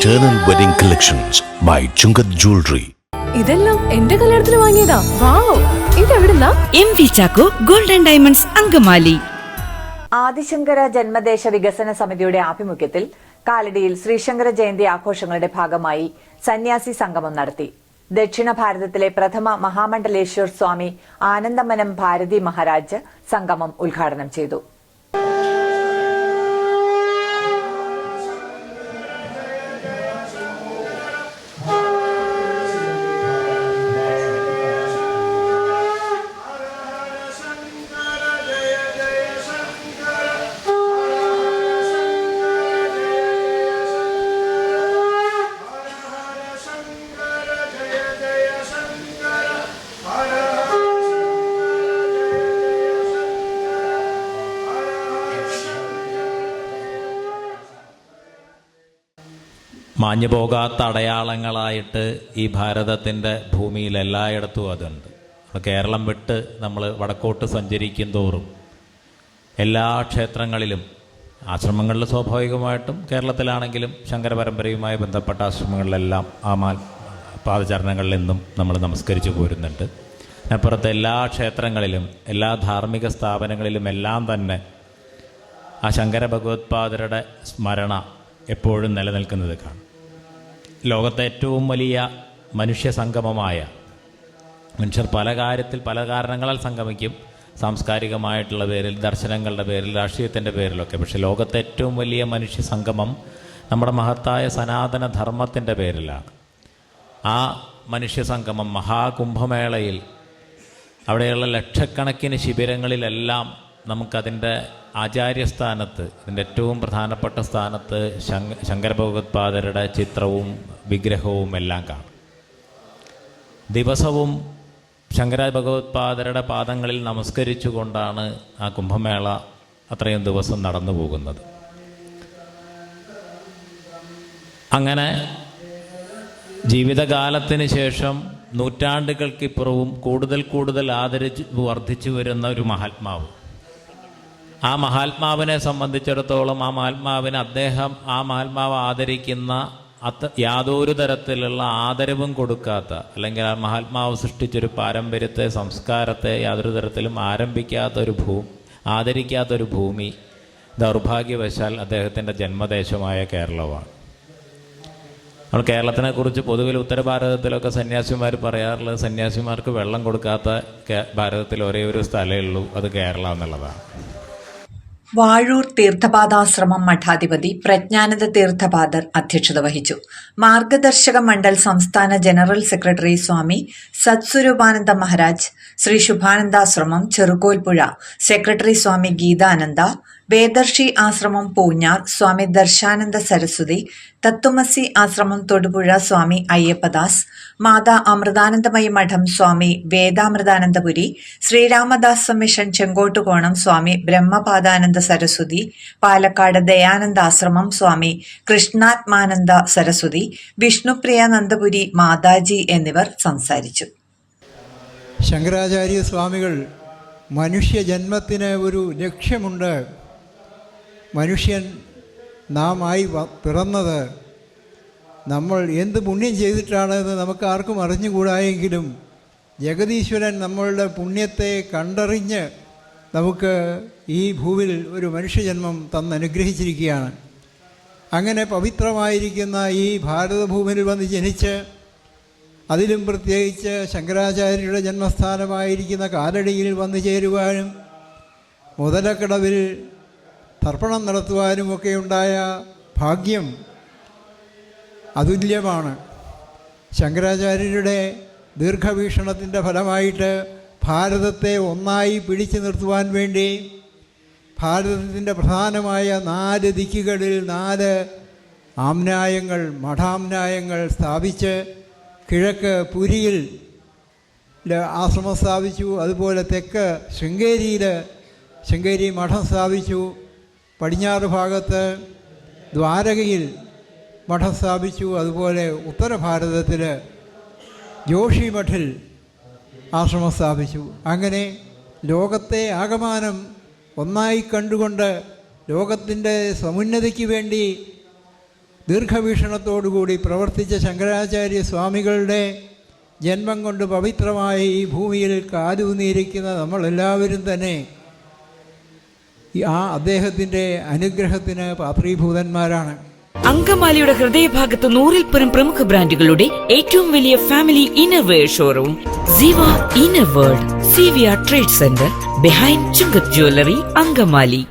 Eternal Wedding Collections by Chungath Jewelry. ഇതെല്ലാം എന്റെ കല്യാണത്തിന് വാങ്ങിയതാ. Wow ഇതെവിടുന്നാ? M V Chacko golden diamonds Angamaly. Adishankara ജന്മദേശ വികസന സമിതിയുടെ ആഭിമുഖ്യത്തിൽ കാലടിയിൽ ശ്രീശങ്കര ജയന്തി ആഘോഷങ്ങളുടെ ഭാഗമായി സന്യാസി സംഗമം നടത്തി. ദക്ഷിണ ഭാരതത്തിലെ പ്രഥമ മഹാമണ്ഡലേശ്വർ സ്വാമി ആനന്ദമനം ഭാരതി മഹാരാജ് സംഗമം ഉദ്ഘാടനം ചെയ്തു. മാഞ്ഞു പോകാത്ത അടയാളങ്ങളായിട്ട് ഈ ഭാരതത്തിന്റെ ഭൂമിയിൽ എല്ലായിടത്തും അതുണ്ട്. കേരളം വിട്ട് നമ്മൾ വടക്കോട്ട് സഞ്ചരിക്കും തോറും എല്ലാ ക്ഷേത്രങ്ങളിലും ആശ്രമങ്ങളിൽ സ്വാഭാവികമായിട്ടും കേരളത്തിലാണെങ്കിലും ശങ്കര പരമ്പരയുമായി ബന്ധപ്പെട്ട ആശ്രമങ്ങളിലെല്ലാം ആ മാൽ പാദചരണങ്ങളിൽ നിന്നും നമ്മൾ നമസ്കരിച്ചു പോരുന്നുണ്ട്. അപ്പുറത്ത് എല്ലാ ക്ഷേത്രങ്ങളിലും എല്ലാ ധാർമ്മിക സ്ഥാപനങ്ങളിലും എല്ലാം തന്നെ ആ ശങ്കര ഭഗവത്പാദരുടെ സ്മരണ എപ്പോഴും നിലനിൽക്കുന്നത് കാണും. ലോകത്തെ ഏറ്റവും വലിയ മനുഷ്യ സംഗമമായ മനുഷ്യർ പല കാര്യത്തിൽ പല കാരണങ്ങളാൽ സംഗമിക്കും. സാംസ്കാരികമായിട്ടുള്ള പേരിൽ ദർശനങ്ങളുടെ പേരിൽ രാഷ്ട്രീയത്തിന്റെ പേരിലൊക്കെ. പക്ഷെ ലോകത്തെ ഏറ്റവും വലിയ മനുഷ്യ സംഗമം നമ്മുടെ മഹത്തായ സനാതന ധർമ്മത്തിന്റെ പേരിലാണ്. ആ മനുഷ്യ സംഗമം മഹാകുംഭമേളയിൽ അവിടെയുള്ള ലക്ഷക്കണക്കിന് ശിബിരങ്ങളിലെല്ലാം നമുക്കതിന്റെ ആചാര്യസ്ഥാനത്ത് ഇതിന്റെ ഏറ്റവും പ്രധാനപ്പെട്ട സ്ഥാനത്ത് ശങ്ക ശങ്കരഭഗവത്പാദരുടെ ചിത്രവും വിഗ്രഹവും എല്ലാം കാണും. ദിവസവും ശങ്കര ഭഗവത്പാദരുടെ പാദങ്ങളിൽ നമസ്കരിച്ചുകൊണ്ടാണ് ആ കുംഭമേള അത്രയും ദിവസം നടന്നു പോകുന്നത്. അങ്ങനെ ജീവിതകാലത്തിന് ശേഷം നൂറ്റാണ്ടുകൾക്കിപ്പുറവും കൂടുതൽ കൂടുതൽ ആദരിച്ച് വർദ്ധിച്ചു വരുന്ന ഒരു മഹാത്മാവ്. ആ മഹാത്മാവിനെ സംബന്ധിച്ചിടത്തോളം ആ മഹാത്മാവിന് അദ്ദേഹം ആ മഹാത്മാവ് ആദരിക്കുന്ന അത്ത യാതൊരു തരത്തിലുള്ള ആദരവും കൊടുക്കാത്ത അല്ലെങ്കിൽ ആ മഹാത്മാവ് സൃഷ്ടിച്ചൊരു പാരമ്പര്യത്തെ സംസ്കാരത്തെ യാതൊരു തരത്തിലും ആരംഭിക്കാത്തൊരു ഭൂ ആദരിക്കാത്തൊരു ഭൂമി ദൗർഭാഗ്യവശാൽ അദ്ദേഹത്തിന്റെ ജന്മദേശമായ കേരളമാണ്. നമ്മൾ കേരളത്തിനെക്കുറിച്ച് പൊതുവിൽ പൊതുവിൽ ഉത്തരഭാരതത്തിലൊക്കെ സന്യാസിമാർ പറയാറുള്ളത് സന്യാസിമാർക്ക് വെള്ളം കൊടുക്കാത്ത ഭാരതത്തിൽ ഒരേ ഒരു സ്ഥലമേ ഉള്ളൂ അത് കേരളം എന്നുള്ളതാണ്. വാഴൂർ തീർത്ഥപാദാശ്രമം മഠാധിപതി പ്രജ്ഞാനന്ദ തീർത്ഥപാദർ അധ്യക്ഷത വഹിച്ചു. മാർഗദർശക മണ്ഡൽ സംസ്ഥാന general secretary Swami Satswarupananda Maharaj Shri Shubhanandashramam Cherukolpuzha secretary Swami Geethananda Vedarshi Ashramam Poonjar Swami ദർശാനന്ദ Saraswati തത്വമസി ആശ്രമം തൊടുപുഴ സ്വാമി അയ്യപ്പദാസ് മാതാ അമൃതാനന്ദമയി മഠം സ്വാമി വേദാമൃതാനന്ദപുരി ശ്രീരാമദാസ മിഷൻ ചെങ്കോട്ടുകോണം സ്വാമി ബ്രഹ്മപാദാനന്ദ സരസ്വതി പാലക്കാട് ദയാനന്ദ ആശ്രമം സ്വാമി കൃഷ്ണാത്മാനന്ദ സരസ്വതി വിഷ്ണുപ്രിയ നന്ദപുരി മാതാജി എന്നിവർ സംസാരിച്ചു. ശങ്കരാചാര്യ സ്വാമികൾ മനുഷ്യജന്മത്തിന് ഒരു ലക്ഷ്യമുണ്ട്. മനുഷ്യൻ നാം ആയി പിറന്നത് നമ്മൾ എന്ത് പുണ്യം ചെയ്തിട്ടാണെന്ന് നമുക്ക് ആർക്കും അറിഞ്ഞുകൂടായെങ്കിലും ജഗതീശ്വരൻ നമ്മളുടെ പുണ്യത്തെ കണ്ടറിഞ്ഞ് നമുക്ക് ഈ ഭൂവിൽ ഒരു മനുഷ്യജന്മം തന്നനുഗ്രഹിച്ചിരിക്കുകയാണ്. അങ്ങനെ പവിത്രമായിരിക്കുന്ന ഈ ഭാരതഭൂമിയിൽ വന്ന് ജനിച്ച് അതിലും പ്രത്യേകിച്ച് ശങ്കരാചാര്യരുടെ ജന്മസ്ഥാനമായിരിക്കുന്ന കാലടിയിൽ വന്നു ചേരുവാനും മുതലക്കടവിൽ തർപ്പണം നടത്തുവാനും ഒക്കെ ഉണ്ടായ ഭാഗ്യം അതുല്യമാണ്. ശങ്കരാചാര്യരുടെ ദീർഘവീക്ഷണത്തിന്റെ ഫലമായിട്ട് ഭാരതത്തെ ഒന്നായി പിടിച്ചു നിർത്തുവാൻ വേണ്ടി ഭാരതത്തിന്റെ പ്രധാനമായ നാല് ദിക്കുകളിൽ നാല് ആംനായങ്ങൾ മഠാംനായങ്ങൾ സ്ഥാപിച്ച് കിഴക്ക് പുരിയിൽ ആശ്രമം സ്ഥാപിച്ചു. അതുപോലെ തെക്ക് ശൃംഗേരിയിൽ ശൃംഗേരി മഠം സ്ഥാപിച്ചു. പടിഞ്ഞാറ് ഭാഗത്ത് ദ്വാരകയിൽ മഠം സ്ഥാപിച്ചു. അതുപോലെ ഉത്തരഭാരതത്തിൽ ജോഷി മഠിൽ ആശ്രമം സ്ഥാപിച്ചു. അങ്ങനെ ലോകത്തെ ആകമാനം ഒന്നായി കണ്ടുകൊണ്ട് ലോകത്തിന്റെ സമുന്നതിക്ക് വേണ്ടി ദീർഘവീക്ഷണത്തോടുകൂടി പ്രവർത്തിച്ച ശങ്കരാചാര്യ സ്വാമികളുടെ ജന്മം കൊണ്ട് പവിത്രമായ ഈ ഭൂമിയിൽ കാലൂന്നിയിരിക്കുന്ന നമ്മളെല്ലാവരും തന്നെ ആ അദ്ദേഹത്തിന്റെ അനുഗ്രഹത്തിന് പാത്രീഭൂതന്മാരാണ് അങ്കമാലിയുടെ ഹൃദയഭാഗത്ത് നൂറിൽ പുറം പ്രമുഖ ബ്രാൻഡുകളുടെ ഏറ്റവും വലിയ family innerwear showroom Jeeva inner world C V R trade centre behind Chungath jewellery Angamaly.